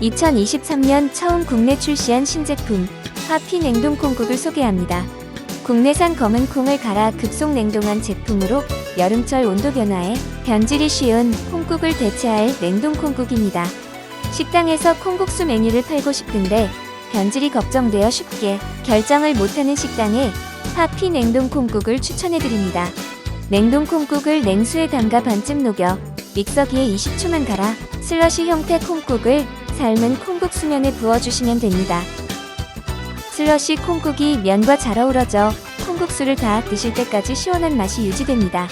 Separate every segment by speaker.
Speaker 1: 2023년 처음 국내 출시한 신제품 하피 냉동 콩국을 소개합니다. 국내산 검은 콩을 갈아 급속 냉동한 제품으로 여름철 온도 변화에 변질이 쉬운 콩국을 대체할 냉동 콩국입니다. 식당에서 콩국수 메뉴를 팔고 싶은데 변질이 걱정되어 쉽게 결정을 못하는 식당에 하피 냉동 콩국을 추천해드립니다. 냉동 콩국을 냉수에 담가 반쯤 녹여 믹서기에 20초만 갈아 슬러시 형태 콩국을 삶은 콩국 수면에 부어주시면 됩니다. 슬러시 콩국이 면과 잘 어우러져 콩국수를 다 드실 때까지 시원한 맛이 유지됩니다.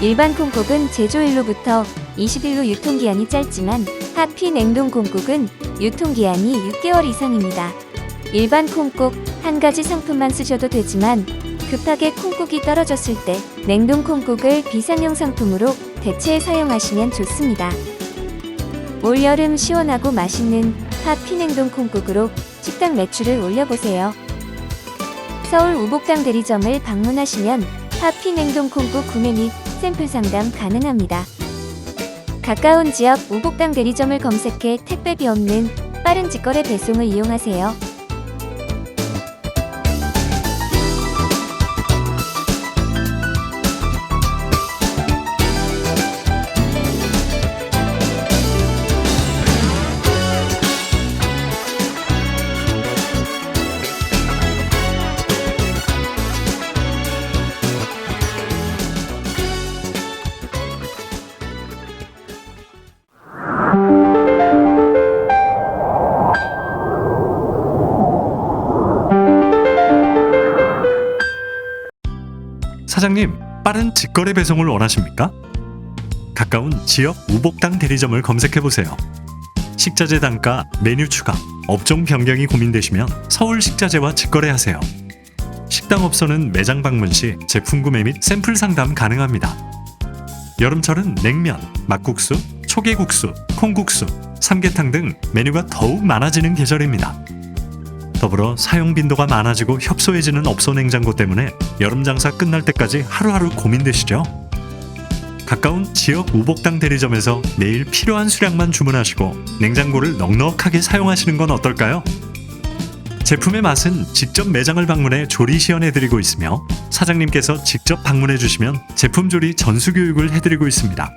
Speaker 1: 일반 콩국은 제조일로부터 20일로 유통기한이 짧지만 하피 냉동 콩국은 유통기한이 6개월 이상입니다. 일반 콩국 한 가지 상품만 쓰셔도 되지만 급하게 콩국이 떨어졌을 때 냉동 콩국을 비상용 상품으로 대체해 사용하시면 좋습니다. 올여름 시원하고 맛있는 하피 냉동 콩국으로 식당 매출을 올려보세요. 서울 우복당 대리점을 방문하시면 하피 냉동 콩국 구매 및 샘플 상담 가능합니다. 가까운 지역 우복당 대리점을 검색해 택배비 없는 빠른 직거래 배송을 이용하세요.
Speaker 2: 사장님, 빠른 직거래 배송을 원하십니까? 가까운 지역 우복당 대리점을 검색해 보세요. 식자재 단가, 메뉴 추가, 업종 변경이 고민되시면 서울 식자재와 직거래하세요. 식당 업소는 매장 방문 시 제품 구매 및 샘플 상담 가능합니다. 여름철은 냉면, 막국수, 초계국수, 콩국수, 삼계탕 등 메뉴가 더욱 많아지는 계절입니다. 더불어 사용 빈도가 많아지고 협소해지는 업소 냉장고 때문에 여름 장사 끝날 때까지 하루하루 고민되시죠? 가까운 지역 우복당 대리점에서 매일 필요한 수량만 주문하시고 냉장고를 넉넉하게 사용하시는 건 어떨까요? 제품의 맛은 직접 매장을 방문해 조리 시연해드리고 있으며 사장님께서 직접 방문해 주시면 제품 조리 전수 교육을 해드리고 있습니다.